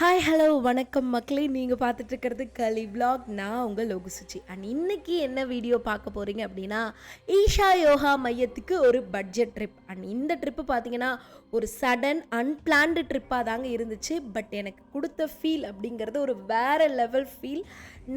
Hi hello வணக்கம் மக்களே. நீங்கள் பார்த்துட்டு இருக்கிறது கலி நான் உங்கள் லோகுசுச்சி அண்ட் இன்றைக்கி என்ன வீடியோ பார்க்க போகிறீங்க அப்படின்னா ஈஷா யோகா மையத்துக்கு ஒரு பட்ஜெட் ட்ரிப் அண்ட் இந்த ட்ரிப்பு பார்த்தீங்கன்னா ஒரு சடன் அன்பிளான்டு ட்ரிப்பாக தாங்க இருந்துச்சு. பட் எனக்கு கொடுத்த ஃபீல் அப்படிங்கிறது ஒரு வேற லெவல் ஃபீல்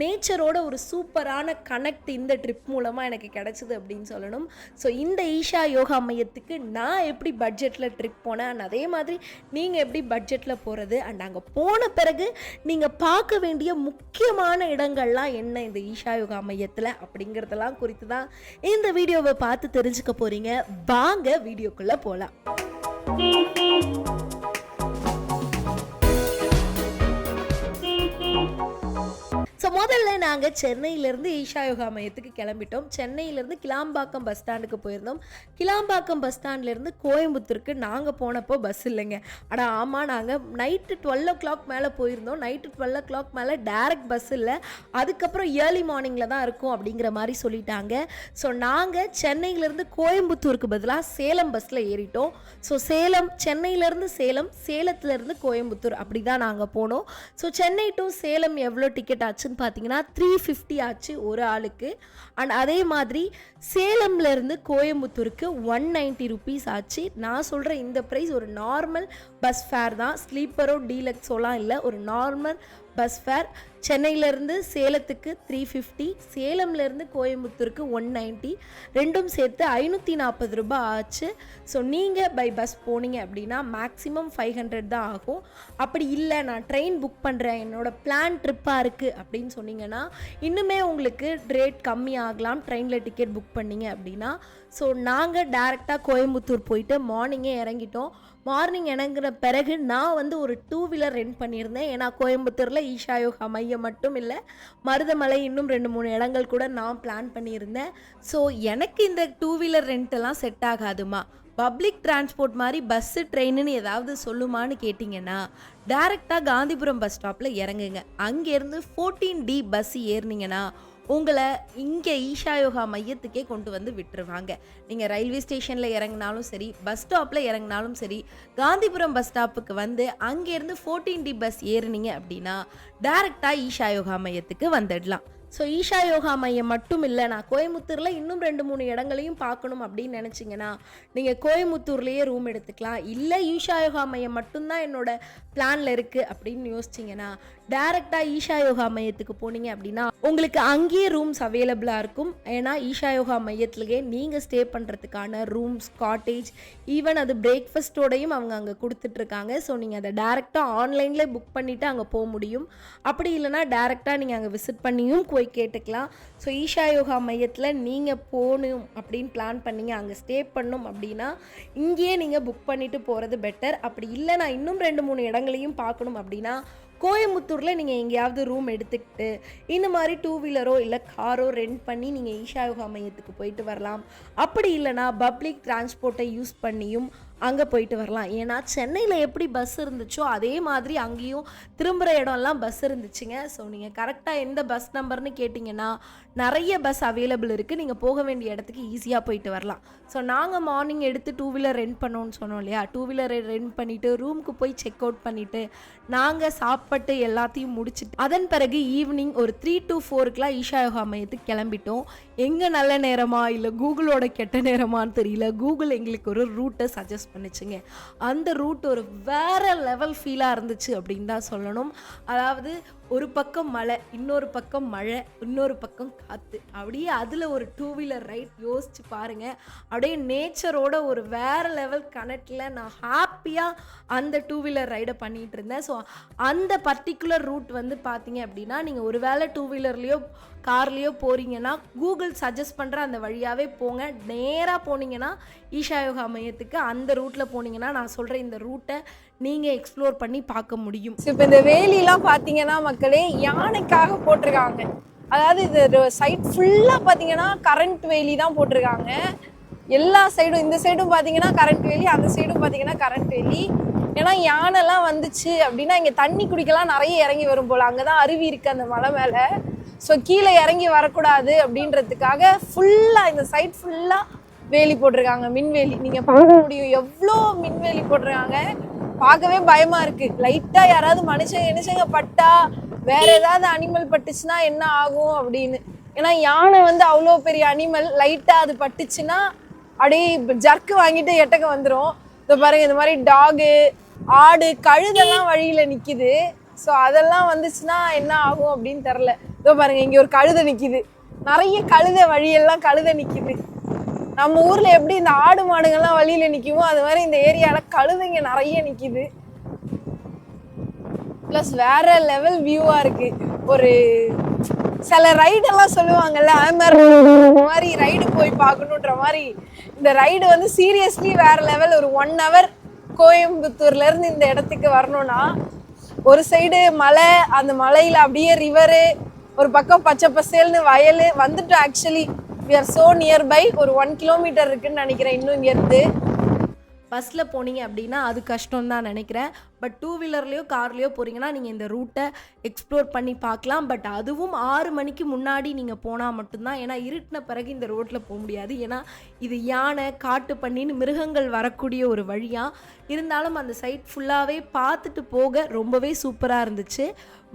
நேச்சரோட ஒரு சூப்பரான கனெக்ட் இந்த ட்ரிப் மூலமாக எனக்கு கிடச்சிது அப்படின்னு சொல்லணும். ஸோ இந்த ஈஷா யோகா மையத்துக்கு நான் எப்படி பட்ஜெட்டில் ட்ரிப் போனேன் அண்ட் அதே மாதிரி நீங்கள் எப்படி பட்ஜெட்டில் போகிறது அண்ட் அங்கே போன பிறகு நீங்கள் பார்க்க வேண்டிய முக்கியமான இடங்கள்லாம் என்ன இந்த ஈஷா யோகா மையத்தில் அப்படிங்கிறதெல்லாம் குறித்து தான் இந்த வீடியோவை பார்த்து தெரிஞ்சுக்க போகிறீங்க வாங்க வீடியோக்குள்ளே போகலாம் முதல்ல நாங்கள் சென்னையிலேருந்து ஈஷா யோகா மையத்துக்கு கிளம்பிட்டோம். சென்னையிலேருந்து கிளாம்பாக்கம் பஸ் ஸ்டாண்டுக்கு போயிருந்தோம். கிளாம்பாக்கம் பஸ் ஸ்டாண்ட்லேருந்து கோயம்புத்தூருக்கு நாங்கள் போனப்போ பஸ் இல்லைங்க. ஆனால் ஆமாம் நாங்கள் நைட்டு டுவெல் ஓ கிளாக் மேலே போயிருந்தோம். நைட்டு டுவெல் ஓ கிளாக் மேலே டேரக்ட் பஸ் இல்லை. அதுக்கப்புறம் ஏர்லி மார்னிங்கில் தான் இருக்கும் அப்படிங்கிற மாதிரி சொல்லிட்டாங்க. ஸோ நாங்கள் சென்னையிலேருந்து கோயம்புத்தூருக்கு பதிலாக சேலம் பஸ்ஸில் ஏறிட்டோம். ஸோ சேலம் சென்னையிலேருந்து சேலம் சேலத்துலேருந்து கோயம்புத்தூர் அப்படி தான் நாங்கள் போனோம். ஸோ சென்னை டு சேலம் எவ்வளோ டிக்கெட் ஆச்சுன்னு பார்த்தீங்கன்னா த்ரீ ஃபிஃப்டி ஆச்சு ஒரு ஆளுக்கு. அண்ட் அதே மாதிரி சேலம்லேருந்து கோயம்புத்தூருக்கு ஒன் நைன்ட்டி ருபீஸ் ஆச்சு. நான் சொல்கிற இந்த ப்ரைஸ் ஒரு நார்மல் பஸ் ஃபேர் தான். ஸ்லீப்பரோ டீலக்ஸோலாம் இல்லை ஒரு நார்மல் பஸ் ஃபேர் சென்னையிலேருந்து சேலத்துக்கு த்ரீ ஃபிஃப்டி சேலம்லேருந்து கோயம்புத்தூருக்கு ஒன் நைன்ட்டி ரெண்டும் சேர்த்து ஐநூற்றி நாற்பது ரூபாய் ஆச்சு. ஸோ நீங்கள் பை பஸ் போனீங்க அப்படின்னா மேக்ஸிமம் ஃபைவ் ஹண்ட்ரட் தான் ஆகும். அப்படி இல்லை நான் ட்ரெயின் புக் பண்ணுறேன் என்னோடய பிளான் ட்ரிப்பாக இருக்குது அப்படின்னு சொன்னீங்கன்னா இன்னுமே உங்களுக்கு ரேட் கம்மி ஆகலாம் ட்ரெயினில் டிக்கெட் புக் பண்ணீங்க அப்படின்னா. ஸோ நாங்கள் டேரெக்டாக கோயம்புத்தூர் போயிட்டு மார்னிங்கே இறங்கிட்டோம். மார்னிங் இறங்குற பிறகு நான் வந்து ஒரு டூ வீலர் ரெண்ட் பண்ணியிருந்தேன். ஏன்னா கோயம்புத்தூரில் ஈஷா யோகா மையம் மட்டும் இல்லை மருதமலை இன்னும் ரெண்டு மூணு இடங்கள் கூட நான் பிளான் பண்ணியிருந்தேன். ஸோ எனக்கு இந்த டூ வீலர் ரெண்ட்டெல்லாம் செட் ஆகாதுமா? பப்ளிக் டிரான்ஸ்போர்ட் மாதிரி பஸ்ஸு ட்ரெயின்னு ஏதாவது சொல்லுமான்னு கேட்டிங்கன்னா டேரெக்டாக காந்திபுரம் பஸ் ஸ்டாப்பில் இறங்குங்க. அங்கேருந்து ஃபோர்டீன் டி பஸ் ஏறுனீங்கன்னா உங்களை இங்கே ஈஷா யோகா மையத்துக்கே கொண்டு வந்து விட்டுருவாங்க. நீங்கள் ரயில்வே ஸ்டேஷனில் இறங்கினாலும் சரி பஸ் ஸ்டாப்பில் இறங்கினாலும் சரி காந்திபுரம் பஸ் ஸ்டாப்புக்கு வந்து அங்கேருந்து ஃபோர்டீன் டி பஸ் ஏறுனீங்க அப்படின்னா டேரெக்டாக ஈஷா யோகா மையத்துக்கு வந்துடலாம். ஸோ ஈஷா யோகா மையம் மட்டும் இல்லை நான் கோயம்புத்தூரில் இன்னும் ரெண்டு மூணு இடங்களையும் பார்க்கணும் அப்படின்னு நினச்சிங்கன்னா நீங்கள் கோயம்புத்தூர்லேயே ரூம் எடுத்துக்கலாம். இல்லை ஈஷா யோகா மையம் மட்டும்தான் என்னோட பிளானில் இருக்குது அப்படின்னு யோசிச்சிங்கன்னா டேரெக்டாக ஈஷா யோகா மையத்துக்கு போனீங்க அப்படின்னா உங்களுக்கு அங்கேயே ரூம்ஸ் அவைலபிளாக இருக்கும். ஏன்னா ஈஷா யோகா மையத்துலேயே நீங்கள் ஸ்டே பண்ணுறதுக்கான ரூம்ஸ் காட்டேஜ் ஈவன் அது பிரேக்ஃபாஸ்ட்டோடையும் அவங்க அங்கே கொடுத்துட்ருக்காங்க. ஸோ நீங்கள் அதை டேரெக்டாக ஆன்லைனில் புக் பண்ணிவிட்டு அங்கே போக முடியும். அப்படி இல்லைனா டேரெக்டாக நீங்கள் அங்கே விசிட் பண்ணியும் போய் கேட்டுக்கலாம். ஸோ ஈஷா யோகா மையத்தில் நீங்கள் போகணும் அப்படின்னு பிளான் பண்ணீங்க அங்கே ஸ்டே பண்ணும் அப்படின்னா இங்கேயே நீங்கள் புக் பண்ணிவிட்டு போகிறது பெட்டர் அப்படி இல்லை நான் இன்னும் ரெண்டு மூணு இடங்களையும் பார்க்கணும் அப்படின்னா கோயம்புத்தூரில் நீங்கள் எங்கேயாவது ரூம் எடுத்துக்கிட்டு இந்த மாதிரி டூ வீலரோ இல்லை காரோ ரெண்ட் பண்ணி நீங்கள் ஈஷா யோகா மையத்துக்கு போயிட்டு வரலாம். அப்படி இல்லைனா பப்ளிக் டிரான்ஸ்போர்ட்டை யூஸ் பண்ணியும் அங்கே போயிட்டு வரலாம். ஏன்னா சென்னையில் எப்படி பஸ் இருந்துச்சோ அதே மாதிரி அங்கேயும் திரும்புகிற இடம்லாம் பஸ் இருந்துச்சுங்க. ஸோ நீங்கள் கரெக்டாக எந்த பஸ் நம்பர்னு கேட்டிங்கன்னா நிறைய பஸ் அவைலபிள் இருக்குது நீங்கள் போக வேண்டிய இடத்துக்கு ஈஸியாக போயிட்டு வரலாம். ஸோ நாங்கள் மார்னிங் எடுத்து டூ வீலர் ரெண்ட் பண்ணோன்னு சொன்னோம் இல்லையா? டூ வீலர் ரெண்ட் பண்ணிவிட்டு ரூமுக்கு போய் செக் அவுட் பண்ணிவிட்டு நாங்கள் சாப்பிட்டு எல்லாத்தையும் முடிச்சுட்டு அதன் பிறகு ஈவினிங் ஒரு த்ரீ டு ஃபோருக்குலாம் ஈஷா யோகா மையத்துக்கு கிளம்பிட்டோம். எங்கே நல்ல நேரமா இல்லை கூகுளோட கெட்ட நேரமான்னு தெரியல. கூகுள் எங்களுக்கு ஒரு ரூட்டை சஜஸ்ட் பண்ணுச்சுங்க. அந்த ரூட் ஒரு வேற லெவல் ஃபீலாக இருந்துச்சு அப்படின்னு தான் சொல்லணும். அதாவது ஒரு பக்கம் மழை இன்னொரு பக்கம் மழை இன்னொரு பக்கம் காற்று அப்படியே அதில் ஒரு டூ வீலர் ரைட் யோசிச்சு பாருங்க. அப்படியே நேச்சரோட ஒரு வேற லெவல் கனெக்டில் நான் ஹாப்பியாக அந்த டூ வீலர் ரைடை பண்ணிகிட்டு இருந்தேன். ஸோ அந்த பர்டிகுலர் ரூட் வந்து பார்த்தீங்க அப்படின்னா நீங்கள் ஒரு வேளை டூ வீலர்லேயோ கார்லேயோ போகிறீங்கன்னா கூகுள் சஜஸ்ட் பண்ணுற அந்த வழியாகவே போங்க. நேராக போனீங்கன்னா ஈஷா யோகா மையத்துக்கு அந்த ரூட்டில் போனீங்கன்னா நான் சொல்கிற இந்த ரூட்டை நீங்கள் எக்ஸ்ப்ளோர் பண்ணி பார்க்க முடியும். இப்போ இந்த வேலிலாம் பார்த்தீங்கன்னா மக்களே யானைக்காக போட்டிருக்காங்க. அதாவது இது சைட் ஃபுல்லாக பார்த்தீங்கன்னா கரண்ட் வேலி தான் போட்டிருக்காங்க. எல்லா சைடும் இந்த சைடும் பார்த்தீங்கன்னா கரண்ட் வேலி அந்த சைடும் பார்த்தீங்கன்னா கரண்ட் வேலி. ஏன்னா யானைலாம் வந்துச்சு அப்படின்னா இங்கே தண்ணி குடிக்கலாம் நிறைய இறங்கி வரும் போல். அங்கே தான் அருவி இருக்குது அந்த மலை மேலே. ஸோ கீழே இறங்கி வரக்கூடாது அப்படின்றதுக்காக ஃபுல்லாக இந்த சைட் ஃபுல்லாக வேலி போட்டிருக்காங்க. மின்வேலி நீங்கள் பார்க்க முடியும். எவ்வளோ மின்வேலி போட்டிருக்காங்க. பார்க்கவே பயமா இருக்கு. லைட்டா யாராவது மனுஷங்க இனிஷங்க பட்டா வேற ஏதாவது அனிமல் பட்டுச்சுன்னா என்ன ஆகும் அப்படின்னு. ஏன்னா யானை வந்து அவ்வளோ பெரிய அனிமல் லைட்டா அது பட்டுச்சுன்னா அப்படியே ஜர்க்கு வாங்கிட்டு எட்டக்க வந்துடும் இதோ பாருங்க இந்த மாதிரி டாகு ஆடு கழுதெல்லாம் வழியில நிக்குது. ஸோ அதெல்லாம் வந்துச்சுன்னா என்ன ஆகும் அப்படின்னு தெரில இதோ பாருங்க இங்கே ஒரு கழுதை நிற்கிது நிறைய கழுதை வழியெல்லாம் கழுதை நிற்கிது நம்ம ஊர்ல எப்படி இந்த ஆடு மாடுகள்லாம் வழியில நிக்குமோ அது மாதிரி இந்த ஏரியால கழுதைங்க நிறைய நிக்குது. ப்ளஸ் வேற லெவல் வியூவா இருக்கு. ஒரு சில ரைடெல்லாம் சொல்லுவாங்கல்ல ஆமர் மாதிரி ரைடு போய் பார்க்கணுன்ற மாதிரி. இந்த ரைடு வந்து சீரியஸ்லி வேற லெவல் ஒரு ஒன் ஹவர் கோயம்புத்தூர்ல இருந்து இந்த இடத்துக்கு வரணும்னா ஒரு சைடு மலை அந்த மலையில அப்படியே ரிவரு ஒரு பக்கம் பச்சை பசேல்னு வயல் வந்துட்டோம் actually we are so nearby ஒரு ஒன் கிலோமீட்டர் இருக்குன்னு நினைக்கிறேன். இன்னும் இங்கேருந்து பஸ்ஸில் போனீங்க அப்படின்னா அது கஷ்டம் தான் நினைக்கிறேன். பட் டூ வீலர்லேயோ கார்லேயோ போகிறீங்கன்னா நீங்கள் இந்த ரூட்டை எக்ஸ்ப்ளோர் பண்ணி பார்க்கலாம். பட் அதுவும் ஆறு மணிக்கு முன்னாடி நீங்கள் போனால் மட்டும்தான். ஏன்னா இருட்டின பிறகு இந்த ரோட்டில் போக முடியாது. ஏன்னா இது யானை காட்டு பண்ணின்னு மிருகங்கள் வரக்கூடிய ஒரு வழியாக இருந்தாலும் அந்த சைட் ஃபுல்லாகவே பார்த்துட்டு போக ரொம்பவே சூப்பராக இருந்துச்சு.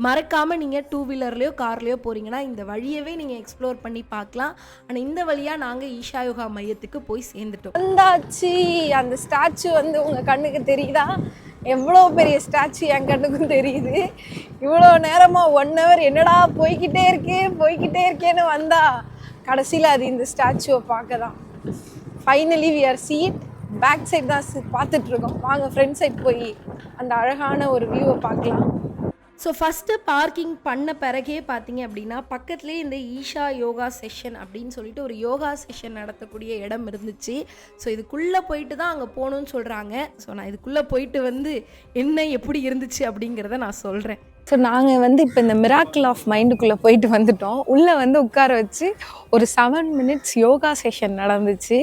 மறக்காமல் நீங்கள் டூ வீலர்லேயோ கார்லேயோ போகிறீங்கன்னா இந்த வழியவே நீங்கள் எக்ஸ்ப்ளோர் பண்ணி பார்க்கலாம். ஆனால் இந்த வழியாக நாங்கள் ஈஷா யோகா மையத்துக்கு போய் சேர்ந்துட்டோம். வந்தாச்சு. அந்த ஸ்டாச்சு வந்து உங்க கண்ணுக்கு தெரியுதா? எவ்வளோ பெரிய ஸ்டாச்சு என் கண்ணுக்கும் தெரியுது. இவ்வளோ நேரமாக ஒன் ஹவர் என்னடா போய்கிட்டே இருக்கே போய்கிட்டே இருக்கேன்னு வந்தா. கடைசியில் அது இந்த ஸ்டாச்சுவை பார்க்க தான் finally we are seat back side தான் பார்த்துட்ருக்கோம் வாங்க ஃப்ரண்ட் சைட் போய் அந்த அழகான ஒரு வியூவை பார்க்கலாம். ஸோ ஃபஸ்ட்டு பார்க்கிங் பண்ண பிறகே பார்த்தீங்க அப்படின்னா பக்கத்துலேயே இந்த ஈஷா யோகா செஷன் அப்படின்னு சொல்லிட்டு ஒரு யோகா செஷன் நடத்தக்கூடிய இடம் இருந்துச்சு. ஸோ இதுக்குள்ளே போயிட்டு தான் அங்கே போகணும்னு சொல்கிறாங்க ஸோ நான் இதுக்குள்ளே போயிட்டு வந்து என்ன எப்படி இருந்துச்சு அப்படிங்கிறத நான் சொல்கிறேன் ஸோ நாங்கள் வந்து இப்போ இந்த மிராக்கிள் ஆஃப் மைண்டுக்குள்ளே போயிட்டு வந்துட்டோம். உள்ளே வந்து உட்கார வச்சு ஒரு செவன் மினிட்ஸ் யோகா செஷன் நடந்துச்சு.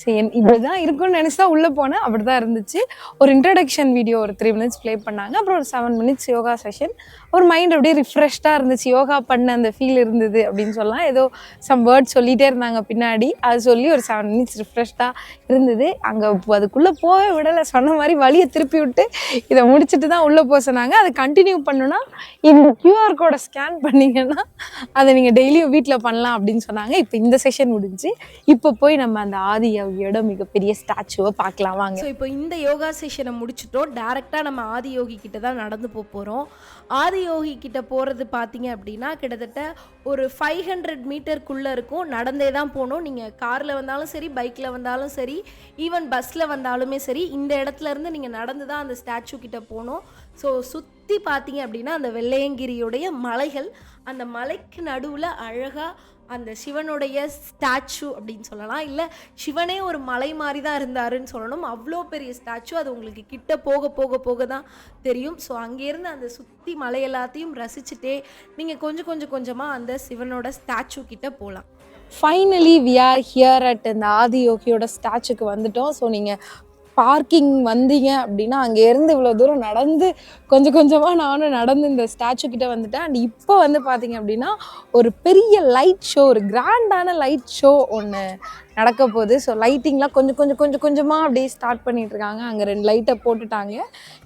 சரி இப்படி தான் இருக்கும்னு நினச்சி தான் உள்ளே போனேன். அப்படி தான் இருந்துச்சு. ஒரு இன்ட்ரடக்ஷன் வீடியோ ஒரு த்ரீ மினிட்ஸ் ப்ளே பண்ணாங்க. அப்புறம் ஒரு செவன் மினிட்ஸ் யோகா செஷன் ஒரு மைண்ட் அப்படியே ரிஃப்ரெஷ்டாக இருந்துச்சு. யோகா பண்ண அந்த ஃபீல் இருந்தது அப்படின்னு சொல்லலாம். ஏதோ சம் வேர்ட் சொல்லிகிட்டே இருந்தாங்க பின்னாடி. அது சொல்லி ஒரு செவன் மினிட்ஸ் ரிஃப்ரெஷ்டாக இருந்தது. அங்கே அதுக்குள்ளே போகவே விடலை. சொன்ன மாதிரி வழியை திருப்பி விட்டு இதை முடிச்சுட்டு தான் உள்ளே போக சொன்னாங்க. அதை கண்டினியூ பண்ணுன்னா இந்த கியூஆர் கோடை ஸ்கேன் பண்ணீங்கன்னா அதை நீங்கள் டெய்லியும் வீட்டில் பண்ணலாம் அப்படின்னு சொன்னாங்க. இப்போ இந்த செஷன் முடிஞ்சு இப்போ போய் நம்ம அந்த ஆதி யோகியோட மிகப்பெரிய ஸ்டாச்சுவை பார்க்கலாம். வாங்க. ஸோ இப்போ இந்த யோகா செஷனை முடிச்சிட்டோம். டேரெக்டாக நம்ம ஆதி யோகி கிட்ட தான் நடந்து போக போகிறோம் ஆதி யோகி கிட்ட போகிறது பார்த்தீங்க அப்படின்னா கிட்டத்தட்ட ஒரு ஃபைவ் ஹண்ட்ரட் மீட்டருக்குள்ளே இருக்கும். நடந்தே தான் போகணும் நீங்கள் காரில் வந்தாலும் சரி பைக்கில் வந்தாலும் சரி ஈவன் பஸ்ஸில் வந்தாலுமே சரி இந்த இடத்துல இருந்து நீங்கள் நடந்து தான் அந்த ஸ்டாச்சு கிட்ட போகணும் ஸோ சுற்றி பார்த்தீங்க அப்படின்னா அந்த வெள்ளையங்கிரியுடைய மலைகள் அந்த மலைக்கு நடுவில் அழகாக அந்த சிவனுடைய ஸ்டாச்சு அப்படின்னு சொல்லலாம். இல்லை சிவனே ஒரு மலை மாதிரி தான் இருந்தாருன்னு சொல்லணும். அவ்வளோ பெரிய ஸ்டாச்சு அது உங்களுக்கு கிட்ட போக போக போக தான் தெரியும். ஸோ அங்கேருந்து அந்த சுற்றி மலை எல்லாத்தையும் ரசிச்சுட்டே நீங்கள் கொஞ்சம் கொஞ்சம் கொஞ்சமாக அந்த சிவனோட ஸ்டாச்சு கிட்ட போகலாம் finally we are here at இந்த ஆதி யோகியோட ஸ்டாச்சுக்கு வந்துட்டோம். ஸோ நீங்கள் பார்க்கிங் வந்தீங்க அப்படின்னா அங்கேருந்து இவ்வளோ தூரம் நடந்து கொஞ்சம் கொஞ்சமாக நானும் நடந்து இந்த ஸ்டாச்சு கிட்டே வந்துட்டேன். அண்ட் இப்போ வந்து பார்த்தீங்க அப்படின்னா ஒரு பெரிய லைட் ஷோ ஒரு கிராண்டான லைட் ஷோ ஒன்று நடக்க போகுது ஸோ லைட்டிங்லாம் கொஞ்சம் கொஞ்சம் கொஞ்சம் கொஞ்சமாக அப்படியே ஸ்டார்ட் பண்ணிகிட்ருக்காங்க அங்கே ரெண்டு லைட்டை போட்டுட்டாங்க.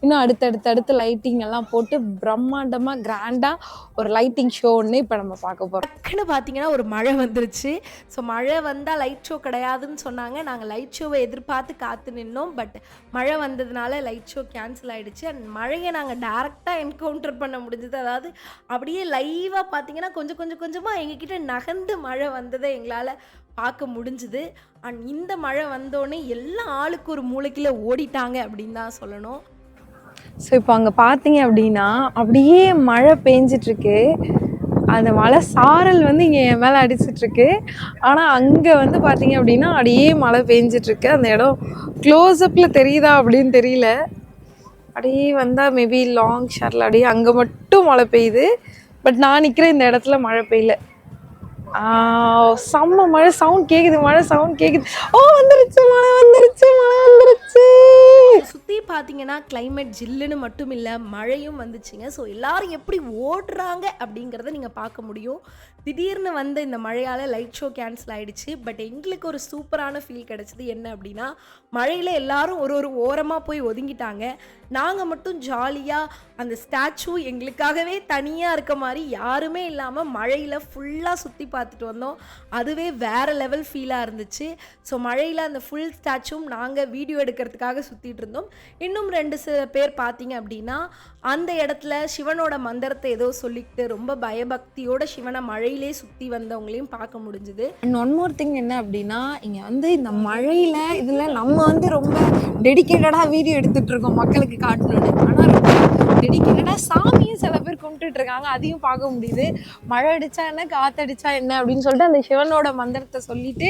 இன்னும் அடுத்தடுத்து அடுத்து லைட்டிங் எல்லாம் போட்டு பிரம்மாண்டமாக கிராண்டாக ஒரு லைட்டிங் ஷோ ஒன்று இப்போ நம்ம பார்க்க போகிறோம் டக்குன்னு பார்த்தீங்கன்னா ஒரு மழை வந்துருச்சு. ஸோ மழை வந்தால் லைட் ஷோ கிடையாதுன்னு சொன்னாங்க. நாங்கள் லைட் ஷோவை எதிர்பார்த்து காத்து நின்னோம். பட் மழை வந்ததுனால லைட் ஷோ கேன்சல் ஆகிடுச்சு அண்ட் மழையை நாங்கள் டேரெக்டாக என்கவுண்டர் பண்ண முடிஞ்சது. அதாவது அப்படியே லைவாக பார்த்தீங்கன்னா கொஞ்சம் கொஞ்சம் கொஞ்சமாக எங்ககிட்ட நகர்ந்து மழை வந்ததை எங்களால் பார்க்க முடிஞ்சுது. அண்ட் இந்த மழை வந்தோடனே எல்லா ஆளுக்கு ஒரு மூளைக்குள்ள ஓடிட்டாங்க அப்படின்னு தான் சொல்லணும். ஸோ இப்போ அங்கே பார்த்தீங்க அப்படின்னா அப்படியே மழை பெஞ்சிட்ருக்கு. அந்த மழை சாரல் வந்து இங்கே என் மேலே அடிச்சிட்ருக்கு. ஆனால் அங்கே வந்து பார்த்தீங்க அப்படின்னா அப்படியே மழை பெஞ்சிட்ருக்கு. அந்த இடம் க்ளோஸ்அப்பில் தெரியுதா அப்படின்னு தெரியல. அப்படியே வந்தால் மேபி லாங் ஷாரில் அப்படியே அங்கே மட்டும் மழை பெய்யுது. பட் நான் நிற்கிற இந்த இடத்துல மழை பெய்யல. செம்ம மழை சவுண்ட் கேக்குது மழை சவுண்ட் கேக்குது. ஓ வந்துருச்சு மழை வந்துருச்சு மழை வந்துருச்சு. சுற்றி பார்த்தீங்கன்னா கிளைமேட் ஜில்லுன்னு மட்டும் இல்லை மழையும் வந்துச்சுங்க. ஸோ எல்லாரும் எப்படி ஓடுறாங்க அப்படிங்கிறத நீங்கள் பார்க்க முடியும். திடீர்னு வந்த இந்த மழையால் லைட் ஷோ கேன்சல் ஆயிடுச்சு. பட் எங்களுக்கு ஒரு சூப்பரான ஃபீல் கிடச்சிது என்ன அப்படின்னா மழையில் எல்லாரும் ஒரு ஒரு ஓரமாக போய் ஒதுங்கிட்டாங்க. நாங்கள் மட்டும் ஜாலியாக அந்த ஸ்டாச்சு எங்களுக்காகவே தனியாக இருக்க மாதிரி யாருமே இல்லாமல் மழையில் ஃபுல்லாக சுற்றி பார்த்துட்டு வந்தோம். அதுவே வேறு லெவல் ஃபீலாக இருந்துச்சு. ஸோ மழையில் அந்த ஃபுல் ஸ்டாச்சும் நாங்கள் வீடியோ எடுக்கிறதுக்காக சுற்றிட்டு இருந்தோம். இன்னும் ரெண்டு சில பேர் பார்த்தீங்க அப்படின்னா அந்த இடத்துல சிவனோட மந்திரத்தை ஏதோ சொல்லிக்கிட்டு ரொம்ப பயபக்தியோட சிவனை மழையிலே சுற்றி வந்தவங்களையும் பார்க்க முடிஞ்சுது. அண்ட் ஒன் மோர் திங் என்ன அப்படின்னா இங்கே வந்து இந்த மழையில் இதில் நம்ம வந்து ரொம்ப டெடிக்கேட்டடாக வீடியோ எடுத்துகிட்டு இருக்கோம் மக்களுக்கு காட்டணும்னு ஆனால் ரொம்ப டெடிக்கேட்டடாக சாமியும் சில பேர் கும்பிட்டுட்டு இருக்காங்க. அதையும் பார்க்க முடியுது. மழை அடிச்சா என்ன காத்தடிச்சா என்ன அப்படின்னு சொல்லிட்டு அந்த சிவனோட மந்திரத்தை சொல்லிட்டு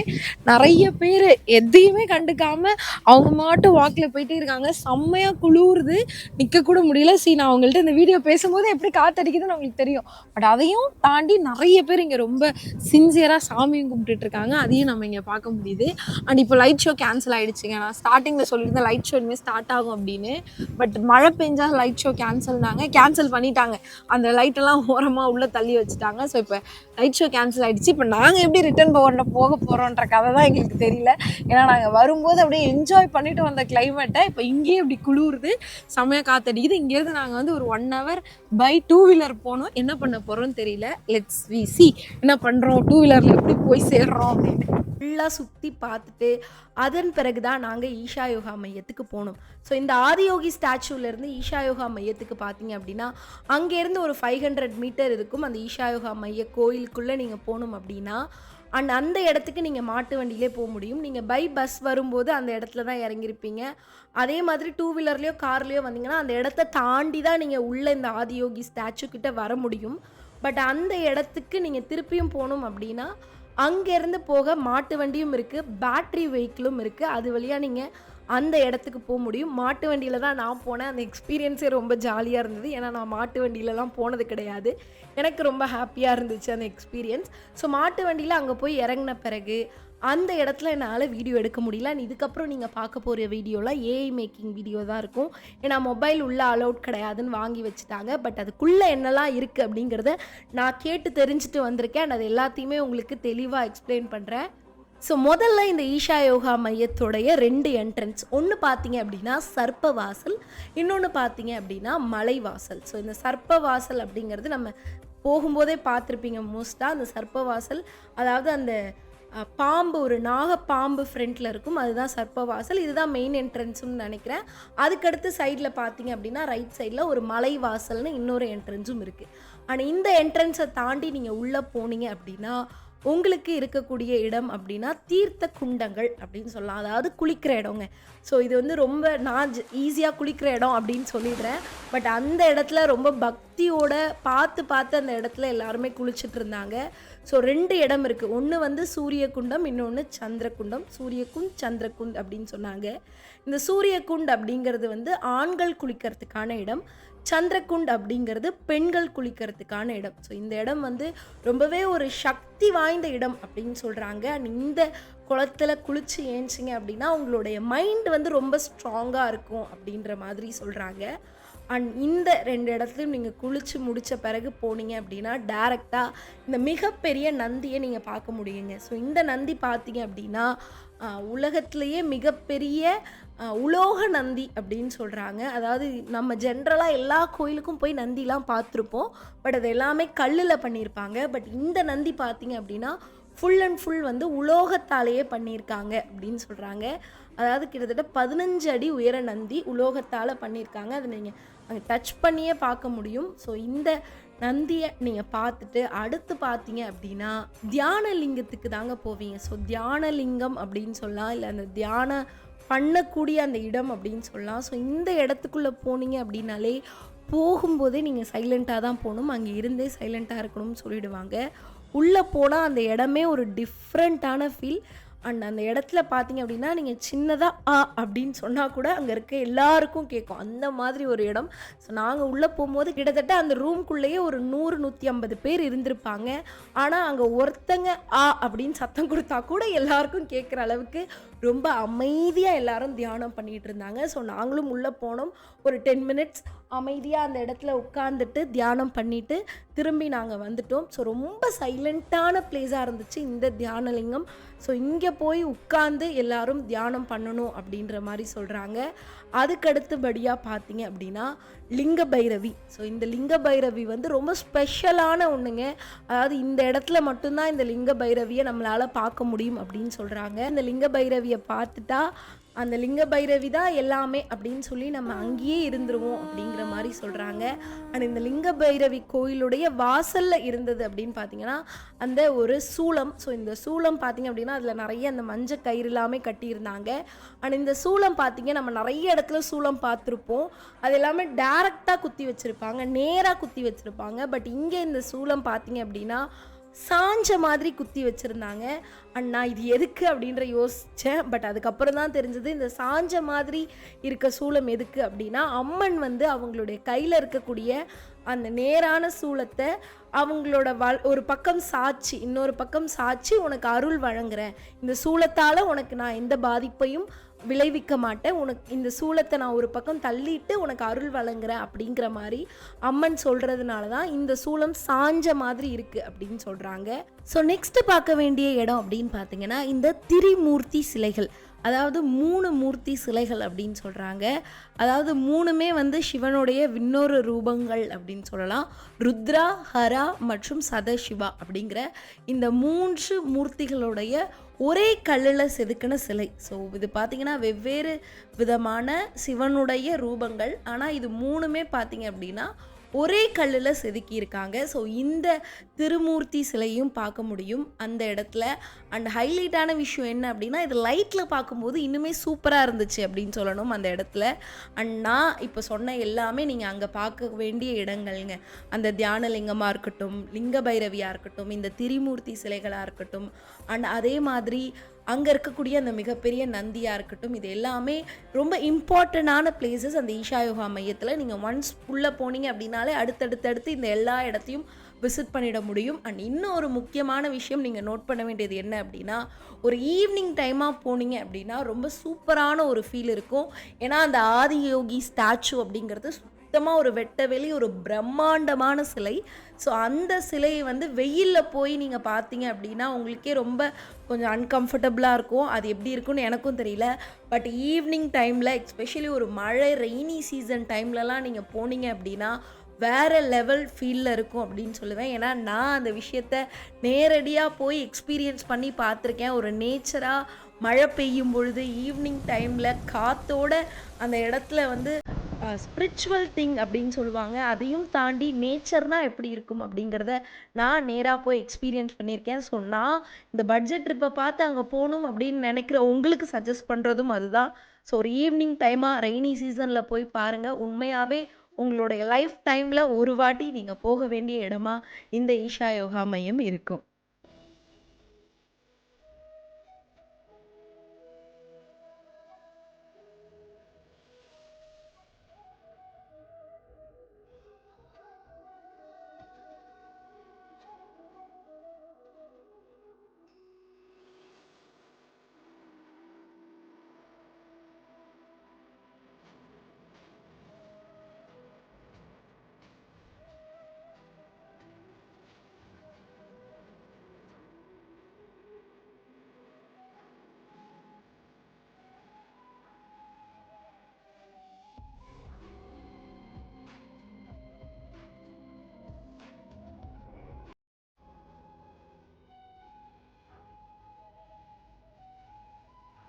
நிறைய பேர் எதையுமே கண்டுக்காம அவங்க மாட்டும் வாக்கில் போயிட்டே இருக்காங்க. செம்மையாக குளிருது. நிற்கக்கூட கூட முடியல. சரி நான் அவங்கள்ட்ட இந்த வீடியோ பேசும்போது எப்படி காத்தடிக்குதுன்னு அவங்களுக்கு தெரியும். பட் அதையும் தாண்டி நிறைய பேர் இங்கே ரொம்ப சின்சியராக சாமியும் கும்பிட்டுட்டு இருக்காங்க. அதையும் நம்ம இங்கே பார்க்க முடியுது. அண்ட் இப்போ லைட் ஷோ கேன்சல் ஆயிடுச்சுங்க. நான் ஸ்டார்டிங்கில் சொல்லியிருந்தேன் லைட் ஷோ இனிமேல் ஸ்டார்ட் ஆகும் அப்படின்னு. பட் மழை பெஞ்சா லைட் ஷோ கேன்சல் சொன்னாங்க. கேன்சல் பண்ணிட்டாங்க. அந்த லைட்டெல்லாம் ஓரமாக உள்ளே தள்ளி வச்சுட்டாங்க. ஸோ இப்போ லைட் ஷோ கேன்சல் ஆகிடுச்சு இப்போ நாங்கள் எப்படி ரிட்டர்ன் போகிற போக போகிறோன்ற கதை தான் எங்களுக்கு தெரியல. ஏன்னா நாங்கள் வரும்போது அப்படியே என்ஜாய் பண்ணிட்டு வந்த கிளைமேட்டை இப்போ இங்கேயே இப்படி குளிருது. செம்மையாக காத்தடிக்குது. இங்கேருந்து நாங்கள் வந்து ஒரு one hour by two wheeler போனோம். என்ன பண்ண போகிறோம்னு தெரியல. லெட்ஸ் வி சி என்ன பண்ணுறோம் டூ வீலரில் எப்படி போய் சேர்றோம் அப்படின்னு. ஃபுல்லாக சுற்றி பார்த்துட்டு அதன் பிறகு தான் நாங்கள் ஈஷா யோகா மையத்துக்கு போனோம். ஸோ இந்த ஆதியோகி ஸ்டாச்சுலேருந்து ஈஷா யோகா மையத்துக்கு பார்த்தீங்க அப்படின்னா அங்கேருந்து ஒரு ஃபைவ் ஹண்ட்ரட் மீட்டர் இருக்கும். அந்த ஈஷாயோகா மைய கோயிலுக்குள்ளே நீங்கள் போகணும் அப்படின்னா அண்ட் அந்த இடத்துக்கு நீங்கள் மாட்டு வண்டியிலே போக முடியும். நீங்கள் பை பஸ் வரும்போது அந்த இடத்துல தான் இறங்கியிருப்பீங்க. அதே மாதிரி டூ வீலர்லேயோ கார்லேயோ வந்தீங்கன்னா அந்த இடத்த தாண்டி தான் நீங்கள் உள்ளே இந்த ஆதியோகி ஸ்டாச்சு கிட்ட வர முடியும். பட் அந்த இடத்துக்கு நீங்கள் திருப்பியும் போகணும் அப்படின்னா அங்கேருந்து போக மாட்டு வண்டியும் இருக்குது பேட்ரி வெஹிக்கிளும் இருக்குது அது வழியாக நீங்கள் அந்த இடத்துக்கு போக முடியும். மாட்டு வண்டியில் தான் நான் போனேன். அந்த எக்ஸ்பீரியன்ஸே ரொம்ப ஜாலியாக இருந்தது. ஏன்னா நான் மாட்டு வண்டியிலலாம் போனது கிடையாது. எனக்கு ரொம்ப ஹாப்பியாக இருந்துச்சு அந்த எக்ஸ்பீரியன்ஸ் ஸோ மாட்டு வண்டியில் அங்கே போய் இறங்கின பிறகு அந்த இடத்துல என்னால் வீடியோ எடுக்க முடியல. இதுக்கப்புறம் நீங்கள் பார்க்க போகிற வீடியோலாம் ஏஐ மேக்கிங் வீடியோ தான் இருக்கும். ஏன்னா மொபைல் உள்ளே அலௌட் கிடையாதுன்னு வாங்கி வச்சுட்டாங்க. பட் அதுக்குள்ளே என்னெல்லாம் இருக்குது அப்படிங்கிறத நான் கேட்டு தெரிஞ்சுட்டு வந்திருக்கேன். அண்ட் அது எல்லாத்தையுமே உங்களுக்கு தெளிவாக எக்ஸ்பிளைன் பண்ணுறேன் ஸோ முதல்ல இந்த ஈஷா யோகா மையத்துடைய ரெண்டு என்ட்ரன்ஸ் ஒன்று பார்த்தீங்க அப்படின்னா சர்ப்ப வாசல் இன்னொன்று பார்த்தீங்க அப்படின்னா மலை வாசல் ஸோ இந்த சர்ப்ப வாசல் அப்படிங்கிறது நம்ம போகும்போதே பார்த்துருப்பீங்க மோஸ்ட்டாக அந்த சர்ப்ப வாசல் அதாவது அந்த பாம்பு ஒரு நாகப்பாம்பு ஃப்ரண்ட்டில் இருக்கும். அதுதான் சர்ப்ப வாசல் இதுதான் மெயின் என்ட்ரன்ஸ்னு நினைக்கிறேன். அதுக்கடுத்து சைடில் பார்த்தீங்க அப்படின்னா ரைட் சைடில் ஒரு மலை வாசல்னு இன்னொரு என்ட்ரன்ஸும் இருக்குது ஆனால் இந்த என்ட்ரன்ஸை தாண்டி நீங்கள் உள்ளே போனீங்க அப்படின்னா உங்களுக்கு இருக்கக்கூடிய இடம் அப்படின்னா தீர்த்த குண்டங்கள் அப்படின்னு சொல்லலாம். அதாவது குளிக்கிற இடங்க. ஸோ இது வந்து ரொம்ப நான் ஈஸியாக குளிக்கிற இடம் அப்படின்னு சொல்லிடுறேன். பட் அந்த இடத்துல ரொம்ப பக்தியோட பார்த்து பார்த்து அந்த இடத்துல எல்லாருமே குளிச்சுட்டு இருந்தாங்க. ஸோ ரெண்டு இடம் இருக்குது ஒன்று வந்து சூரிய குண்டம் இன்னொன்று சந்திரகுண்டம். சூரியகுண்ட் சந்திரகுண்ட் அப்படின்னு சொன்னாங்க. இந்த சூரியகுண்ட் அப்படிங்கிறது வந்து ஆண்கள் குளிக்கிறதுக்கான இடம். சந்திரகுண்ட் அப்படிங்கிறது பெண்கள் குளிக்கிறதுக்கான இடம். ஸோ இந்த இடம் வந்து ரொம்பவே ஒரு சக்தி வாய்ந்த இடம் அப்படின்னு சொல்கிறாங்க அண்ட் இந்த குளத்துல குளித்து ஏஞ்சிங்க அப்படின்னா உங்களுடைய மைண்ட் வந்து ரொம்ப ஸ்ட்ராங்காக இருக்கும் அப்படின்ற மாதிரி சொல்கிறாங்க அண்ட் இந்த ரெண்டு இடத்துலையும் நீங்கள் குளித்து முடித்த பிறகு போனீங்க அப்படின்னா டேரெக்டாக இந்த மிகப்பெரிய நந்தியை நீங்கள் பார்க்க முடியுங்க. ஸோ இந்த நந்தி பார்த்தீங்க அப்படின்னா உலகத்திலேயே மிகப்பெரிய உலோக நந்தி அப்படின்னு சொல்கிறாங்க அதாவது நம்ம ஜென்ரலாக எல்லா கோயிலுக்கும் போய் நந்திலாம் பார்த்துருப்போம். பட் அது எல்லாமே கல்லில் பண்ணியிருப்பாங்க பட் இந்த நந்தி பார்த்தீங்க அப்படின்னா ஃபுல் அண்ட் ஃபுல் வந்து உலோகத்தாலேயே பண்ணியிருக்காங்க அப்படின்னு சொல்கிறாங்க அதாவது கிட்டத்தட்ட பதினஞ்சு அடி உயர நந்தி உலோகத்தால் பண்ணியிருக்காங்க அதை நீங்கள் அங்கே டச் பண்ணியே பார்க்க முடியும். ஸோ இந்த நந்தியை நீங்கள் பார்த்துட்டு அடுத்து பார்த்தீங்க அப்படின்னா தியான லிங்கத்துக்கு தாங்க போவீங்க. ஸோ தியான லிங்கம் அப்படின்னு சொல்லலாம் இல்லை அந்த தியான பண்ணக்கூடிய அந்த இடம் அப்படின்னு சொல்லலாம். ஸோ இந்த இடத்துக்குள்ளே போனீங்க அப்படின்னாலே போகும்போதே நீங்கள் சைலண்ட்டாக தான் போகணும். அங்கே இருந்தே சைலண்ட்டாக இருக்கணும்னு சொல்லிடுவாங்க. உள்ளே போனால் அந்த இடமே ஒரு டிஃப்ரெண்ட்டான ஃபீல் அண்ட் அந்த இடத்துல பார்த்தீங்க அப்படின்னா நீங்கள் சின்னதாக ஆ அப்படின்னு சொன்னால் கூட அங்கே இருக்க எல்லாருக்கும் கேட்கும் அந்த மாதிரி ஒரு இடம். ஸோ நாங்கள் உள்ளே போகும்போது கிட்டத்தட்ட அந்த ரூம்குள்ளேயே ஒரு நூறு நூற்றி ஐம்பது பேர் இருந்திருப்பாங்க. ஆனால் அங்கே ஒருத்தங்க ஆ அப்படின்னு சத்தம் கொடுத்தா கூட எல்லாருக்கும் கேட்குற அளவுக்கு ரொம்ப அமைதியாக எல்லாரும் தியானம் பண்ணிகிட்டு இருந்தாங்க. ஸோ நாங்களும் உள்ளே போனோம். ஒரு டென் மினிட்ஸ் அமைதியாக அந்த இடத்துல உட்காந்துட்டு தியானம் பண்ணிட்டு திரும்பி நாங்கள் வந்துட்டோம். ஸோ ரொம்ப சைலண்ட்டான பிளேஸாக இருந்துச்சு இந்த தியானலிங்கம். ஸோ இங்கே போய் உட்காந்து எல்லாரும் தியானம் பண்ணணும் அப்படின்ற மாதிரி சொல்கிறாங்க அதுக்கு அடுத்தபடியாக பார்த்தீங்க அப்படின்னா லிங்க பைரவி ஸோ இந்த லிங்க பைரவி வந்து ரொம்ப ஸ்பெஷலான ஒன்றுங்க அதாவது இந்த இடத்துல மட்டும்தான் இந்த லிங்க பைரவியை நம்மளால் பார்க்க முடியும் அப்படின்னு சொல்கிறாங்க இந்த லிங்க பைரவியை பார்த்துட்டா அந்த லிங்க பைரவி தான் எல்லாமே அப்படின்னு சொல்லி நம்ம அங்கேயே இருந்துருவோம் அப்படிங்கிற மாதிரி சொல்கிறாங்க அண்ட் இந்த லிங்க பைரவி கோயிலுடைய வாசலில் இருந்தது அப்படின்னு பார்த்தீங்கன்னா அந்த ஒரு சூளம். ஸோ இந்த சூளம் பார்த்தீங்க அப்படின்னா அதில் நிறைய அந்த மஞ்சள் கயிறு எல்லாமே கட்டியிருந்தாங்க. அண்ட் இந்த சூளம் பார்த்தீங்க நம்ம நிறைய இடத்துல சூளம் பார்த்துருப்போம் அது எல்லாமே டேரெக்டாக குத்தி வச்சுருப்பாங்க நேராக குத்தி வச்சுருப்பாங்க. பட் இங்கே இந்த சூளம் பார்த்தீங்க அப்படின்னா சாஞ்ச மாதிரி குத்தி வச்சுருந்தாங்க. அண்ட் நான் இது எதுக்கு அப்படின்ற யோசித்தேன் பட் அதுக்கப்புறம் தான் தெரிஞ்சது இந்த சாஞ்ச மாதிரி இருக்க சூளம் எதுக்கு அப்படின்னா அம்மன் வந்து அவங்களுடைய கையில் இருக்கக்கூடிய அந்த நேரான சூளத்தை அவங்களோட வ ஒரு பக்கம் சாட்சி இன்னொரு பக்கம் சாட்சி உனக்கு அருள் வழங்குறேன். இந்த சூளத்தால் உனக்கு நான் எந்த பாதிப்பையும் விளைவிக்க மாட்டேன். உனக்கு இந்த சூளத்தை நான் ஒரு பக்கம் தள்ளிட்டு உனக்கு அருள் வழங்குறேன் அப்படிங்கிற மாதிரி அம்மன் சொல்கிறதுனால தான் இந்த சூளம் சாஞ்ச மாதிரி இருக்குது அப்படின்னு சொல்கிறாங்க ஸோ நெக்ஸ்ட் பார்க்க வேண்டிய இடம் அப்படின்னு பார்த்தீங்கன்னா இந்த திரிமூர்த்தி சிலைகள். அதாவது மூணு மூர்த்தி சிலைகள் அப்படின்னு சொல்கிறாங்க அதாவது மூணுமே வந்து சிவனுடைய இன்னொரு ரூபங்கள் அப்படின்னு சொல்லலாம். ருத்ரா ஹரா மற்றும் சதசிவா அப்படிங்கிற இந்த மூன்று மூர்த்திகளுடைய ஒரே கல்லில் செதுக்கின சிலை. ஸோ இது பார்த்திங்கன்னா வெவ்வேறு விதமான சிவனுடைய ரூபங்கள். ஆனால் இது மூணுமே பார்த்தீங்க அப்படின்னா ஒரே கல்லில் செதுக்கியிருக்காங்க. ஸோ இந்த திருமூர்த்தி சிலையும் பார்க்க முடியும். அந்த இடத்துல அண்ட் ஹைலைட்டான விஷயம் என்ன அப்படின்னா இது லைட்டில் பார்க்கும்போது இன்னுமே சூப்பராக இருந்துச்சு அப்படின்னு சொல்லணும் அந்த இடத்துல. அண்ட் நான் இப்போ சொன்ன எல்லாமே நீங்கள் அங்கே பார்க்க வேண்டிய இடங்கள்ங்க. அந்த தியானலிங்கமாக இருக்கட்டும் லிங்க பைரவியாக இருக்கட்டும் இந்த திரிமூர்த்தி சிலைகளாக இருக்கட்டும். அண்ட் அதே மாதிரி அங்கே இருக்கக்கூடிய அந்த மிகப்பெரிய நந்தியாக இருக்கட்டும் இது எல்லாமே ரொம்ப இம்பார்ட்டண்டான பிளேசஸ் அந்த ஈஷா யோகா மையத்தில். நீங்கள் ஒன்ஸ் உள்ளே போனீங்க அப்படின்னாலே அடுத்தடுத்தடுத்து இந்த எல்லா இடத்தையும் விசிட் பண்ணிட முடியும். அண்ட் இன்னும் ஒரு முக்கியமான விஷயம் நீங்கள் நோட் பண்ண வேண்டியது என்ன அப்படின்னா ஒரு ஈவினிங் டைமாக போனீங்க அப்படின்னா ரொம்ப சூப்பரான ஒரு ஃபீல் இருக்கும். ஏன்னா அந்த ஆதியோகி ஸ்டாச்சு அப்படிங்கிறது சுத்தமாக ஒரு வெட்ட வெளி ஒரு பிரம்மாண்டமான சிலை. ஸோ அந்த சிலையை வந்து வெயிலில் போய் நீங்கள் பார்த்தீங்க அப்படின்னா உங்களுக்கே ரொம்ப கொஞ்சம் அன்கம்ஃபர்டபுளாக இருக்கும். அது எப்படி இருக்கும்னு எனக்கும் தெரியல. பட் ஈவினிங் டைமில் எஸ்பெஷலி ஒரு மழை ரெய்னி சீசன் டைம்லலாம் நீங்கள் போனீங்க அப்படின்னா வேறு லெவல் ஃபீலில் இருக்கும் அப்படின்னு சொல்லுவேன். ஏன்னா நான் அந்த விஷயத்த நேரடியாக போய் எக்ஸ்பீரியன்ஸ் பண்ணி பார்த்துருக்கேன். ஒரு நேச்சராக மழை பெய்யும் பொழுது ஈவினிங் டைமில் காற்றோட அந்த இடத்துல வந்து ஸ்பிரிச்சுவல் திங் அப்படின்னு சொல்லுவாங்க. அதையும் தாண்டி நேச்சர்னால் எப்படி இருக்கும் அப்படிங்கிறத நான் நேராக போய் எக்ஸ்பீரியன்ஸ் பண்ணியிருக்கேன். ஸோ நான் இந்த பட்ஜெட் ட்ரிப்பை பார்த்து அங்கே போகணும் அப்படின்னு நினைக்கிற உங்களுக்கு சஜஸ்ட் பண்ணுறதும் அதுதான். ஸோ ஒரு ஈவினிங் டைமாக ரெய்னி சீசனில் போய் பாருங்கள் உண்மையாகவே உங்களுடைய லைஃப் டைமில் ஒரு வாட்டி நீங்கள் போக வேண்டிய இடமா இந்த ஈஷா யோகா மையம் இருக்கும்.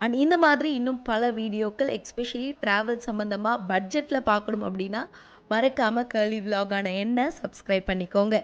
அண்ட் இந்த மாதிரி இன்னும் பல வீடியோக்கள் எக்ஸ்பெஷலி ட்ராவல் சம்மந்தமாக பட்ஜெட்டில் பார்க்கணும் அப்படின்னா மறக்காமல் கேர்லி விலாகான என்ன சப்ஸ்கிரைப் பண்ணிக்கோங்க.